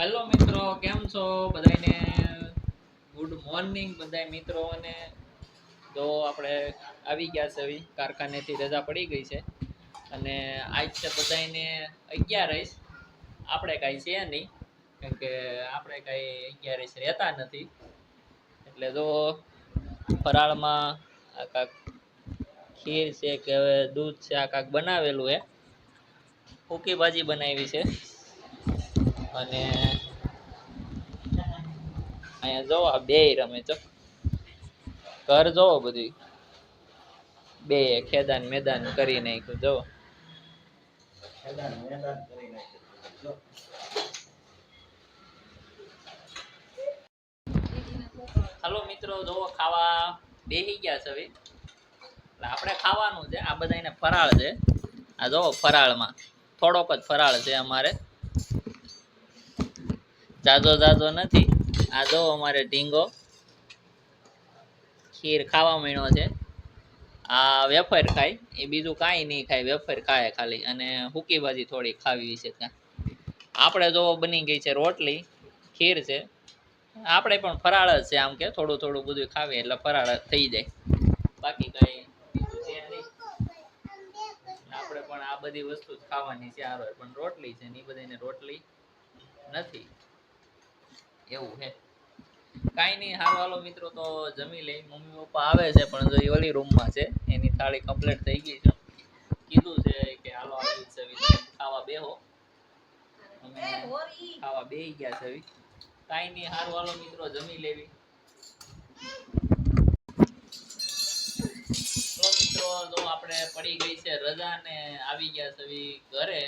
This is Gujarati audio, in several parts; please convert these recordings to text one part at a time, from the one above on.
હેલો મિત્રો, કેમ છો બધાને ગુડ મોર્નિંગ બધા મિત્રોને. તો આપણે આવી ગયા છે હવે, કારખાનેથી રજા પડી ગઈ છે. અને આજ છે બધાને અગિયારસ. આપણે કાંઈ છે નહીં, કેમ કે આપણે કાંઈ અગિયારસ રહેતા નથી. એટલે જો ફરાળમાં આ કાંક ખીર છે કે દૂધ છે આ કાંક બનાવેલું છે ફૂકી ભાજી બનાવી છે. અને અહીંયા જો આ બે રમે છો. ઘર જોવો બધું બે ખેદાન મેદાન કરી નાખ્યું જો હાલો મિત્રો, જોવો, ખાવા બેસી ગયા છે હવે. આપણે ખાવાનું છે, આ બધાને ફરાળ છે. આ જોવો, ફરાળમાં થોડોક જ ફરાળ છે અમારે. જાજો જાજો નથી. આ જો અમારે ઢીંગો. ખીર ખાવા માંડ્યો છે. આ વેફર ખાય. એ બીજું કાંઈ નહીં ખાય. વેફર ખાય ખાલી. અને હુકી ભાજી થોડી ખાવી છે ત્યાં. આપણે જો બની ગઈ છે રોટલી, ખીર છે. આપણે પણ ફરાળ જ છે આમ કે. થોડું થોડું બધું ખાવીએ એટલે ફરાળ થઈ જાય. બાકી કઈ આપણે પણ આ બધી વસ્તુ જ ખાવાની છે આરો પણ રોટલી છે ને એ બધાને રોટલી નથી. એવું છે. કાંઈ નહીં હારો હાલો મિત્રો તો જમી લઈ. મમ્મી પપ્પા આવે છે પણ જો એ ઓલી રૂમમાં છે એની થાળી કમ્પ્લીટ થઈ ગઈ છે. કીધું છે કે હાલો આવી છે ખાવા બેહો. અમે ખાવા બેહી ગયા છે કાંઈ નહીં હારું હાલો મિત્રો જમી લેવી. તો મિત્રો જો આપણે પડી ગઈ છે રજા ને આવી ગયા છે ઘરે.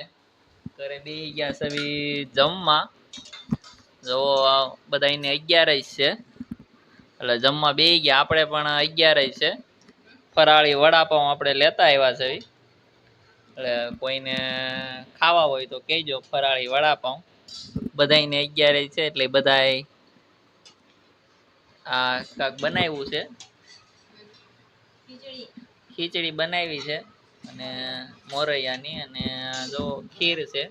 ઘરે બેહી ગયા છે જમવા. જો બધાને અગિયાર છે. એટલે જમવા બે ગયા. આપણે પણ અગિયાર છે. ફરાળી વડાપાઉં આપણે લેતા આવ્યા છે એટલે કોઈને ખાવા હોય તો કહેજો ફરાળી વડાપાઉં બધાને અગિયાર છે એટલે બધાએ આ કાંક બનાવ્યું છે. ખીચડી. બનાવી છે. અને મોરૈયાની અને જો ખીર છે.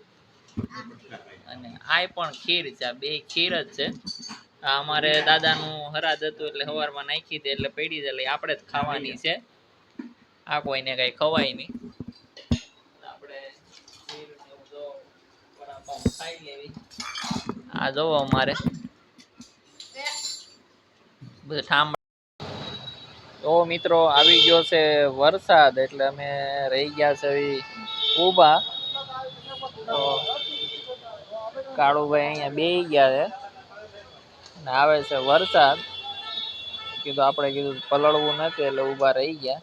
અને આ પણ ખીર છે બે ખીર જ છે. આ અમારે દાદાનું હરાજ હતું એટલે સવારમાં નાખી દે એટલે પડી જાય આપણે જ ખાવાની છે. આ કોઈને કઈ ખવાય નહીં. આ જોવો અમારે. બધું ઠામ તો મિત્રો, આવી ગયો છે વરસાદ, એટલે અમે રહી ગયા છે ઊભા તો કાળુભાઈ અહીંયા બે ગયા છે. ને આવે છે વરસાદ. કીધું આપણે કીધું પલળવું નથી એટલે ઊભા રહી ગયા.